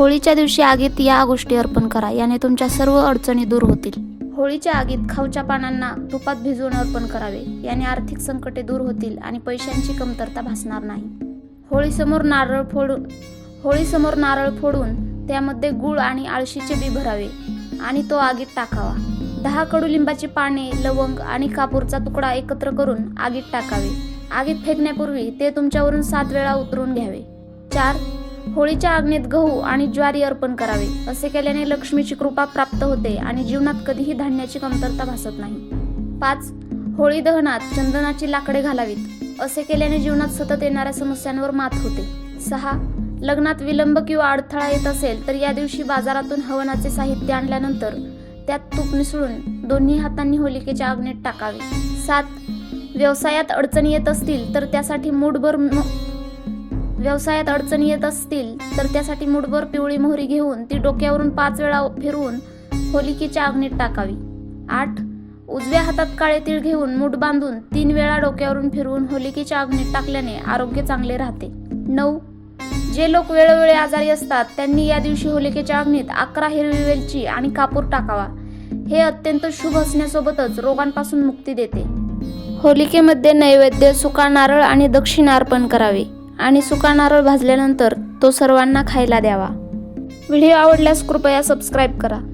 होळीच्या दिवशी आगीत या गोष्टी अर्पण करा. याने तुमच्या सर्व अडचणी दूर होतील. होळीच्या आगीत खाऊच्या पानांना तुपात भिजवून अर्पण करावे. याने आर्थिक संकटे दूर होतील आणि पैशांची कमतरता भासणार नाही. होळीसमोर नारळ फोडून होळीसमोर नारळ फोडून त्यामध्ये गुळ आणि आळशीचे बी भरावे आणि तो आगीत टाकावा. दहा कडुलिंबाची पाने लवंग आणि कापूरचा तुकडा एकत्र करून आगीत टाकावे. आगीत फेकण्यापूर्वी ते तुमच्यावरून सात वेळा उतरून घ्यावे. चार होळीच्या आग्नेत गहू आणि ज्वारी अर्पण करावे असे केल्याने लक्ष्मीची कृपा प्राप्त होते आणि जीवनात कधीही धान्याची कमतरता भासत नाही. पाच होळी दहनात चंदनाची लाकडे घालावीत असे केल्याने जीवनात सतत येणाऱ्या समस्यांवर मात होते. सहा लग्नात विलंब किंवा अडथळा येत असेल तर या दिवशी बाजारातून हवनाचे साहित्य आणल्यानंतर त्यात तूप मिसळून दोन्ही हातांनी होलिकेच्या आग्नेत टाकावे. सात व्यवसायात अडचणी येत असतील तर त्यासाठी मूठभर व्यवसायात अडचणी येत असतील तर त्यासाठी मुठभर पिवळी मोहरी घेऊन ती डोक्यावरून पाच वेळा फिरवून होलिकेच्या अग्नीत टाकावी. आठ. उजव्या हातात काळे तीळ घेऊन मूठ बांधून तीन वेळा डोक्यावरून फिरवून होलिकेच्या अग्नीत टाकल्याने आरोग्य चांगले राहते. नऊ. जे लोक वेळोवेळी आजारी असतात त्यांनी या दिवशी होलिकेच्या अग्नीत अकरा हिरवी वेलची आणि कापूर टाकावा. हे अत्यंत शुभ असण्यासोबतच रोगांपासून मुक्ती देते. होलिकेमध्ये नैवेद्य सुका नारळ आणि दक्षिणा अर्पण करावे. आणि सुका नारळ भाजल्यानंतर तो सर्वांना खायला द्यावा. व्हिडिओ आवडल्यास कृपया सबस्क्राईब करा.